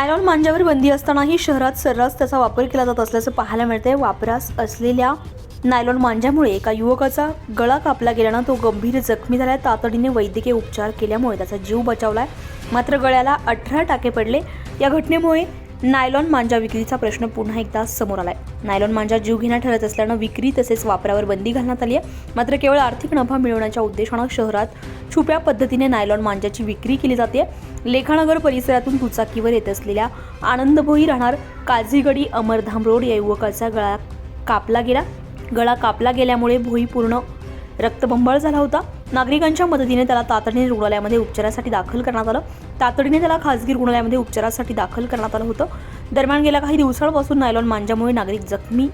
Nylon मांजावर बंदी असतानाही शहरात सर्रास त्याचा वापर केला जात असल्याचं पाहायला मिळते वापरास असलेल्या नायलॉन मांजामुळे एका युवकाचा गळा कापला गेल्यानं तो गंभीर जखमी झाला तातडीने वैद्यकीय उपचार केल्यामुळे त्याचा जीव बचावलाय. मात्र गळ्याला अठरा टाके पडले. या घटनेमुळे नायलॉन मांजा विक्रीचा प्रश्न पुन्हा एकदा समोर आलाय. नायलॉन मांजा जीवघेणा ठरत असल्यानं विक्री तसेच वापरावर बंदी घालण्यात आली आहे मात्र केवळ आर्थिक नफा मिळवण्याच्या उद्देशानं शहरात छुप्या पद्धतीने नायलॉन मांजाची विक्री केली जाते लेखानगर परिसरातून दुचाकीवर येत असलेल्या आनंदभोई राहणार काझीगडी अमरधाम रोड या युवकाचा गळा कापला गेला. गळा कापला गेल्यामुळे भोई पूर्ण रक्तबंबाळ झाला होता. नागरिकांच्या मदतीने त्याला तातडीने रुग्णालयामध्ये उपचारासाठी दाखल करण्यात आलं. तातडीने त्याला खासगी रुग्णालयामध्ये उपचारासाठी दाखल करण्यात आलं होतं. दरम्यान गेल्या काही दिवसांपासून नायलॉन मांजामुळे नागरिक जखमी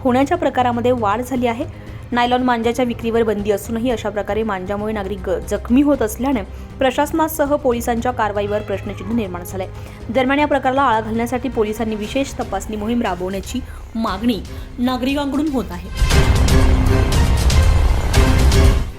होण्याच्या प्रकारामध्ये वाढ झाली आहे. नायलॉन मांजाच्या विक्रीवर बंदी असूनही अशा प्रकारे मांजामुळे नागरिक जखमी होत असल्याने प्रशासनासह पोलिसांच्या कारवाईवर प्रश्नचिन्ह निर्माण झालंय. दरम्यान या प्रकाराला आळा घालण्यासाठी पोलिसांनी विशेष तपासणी मोहीम राबवण्याची मागणी नागरिकांकडून होत आहे.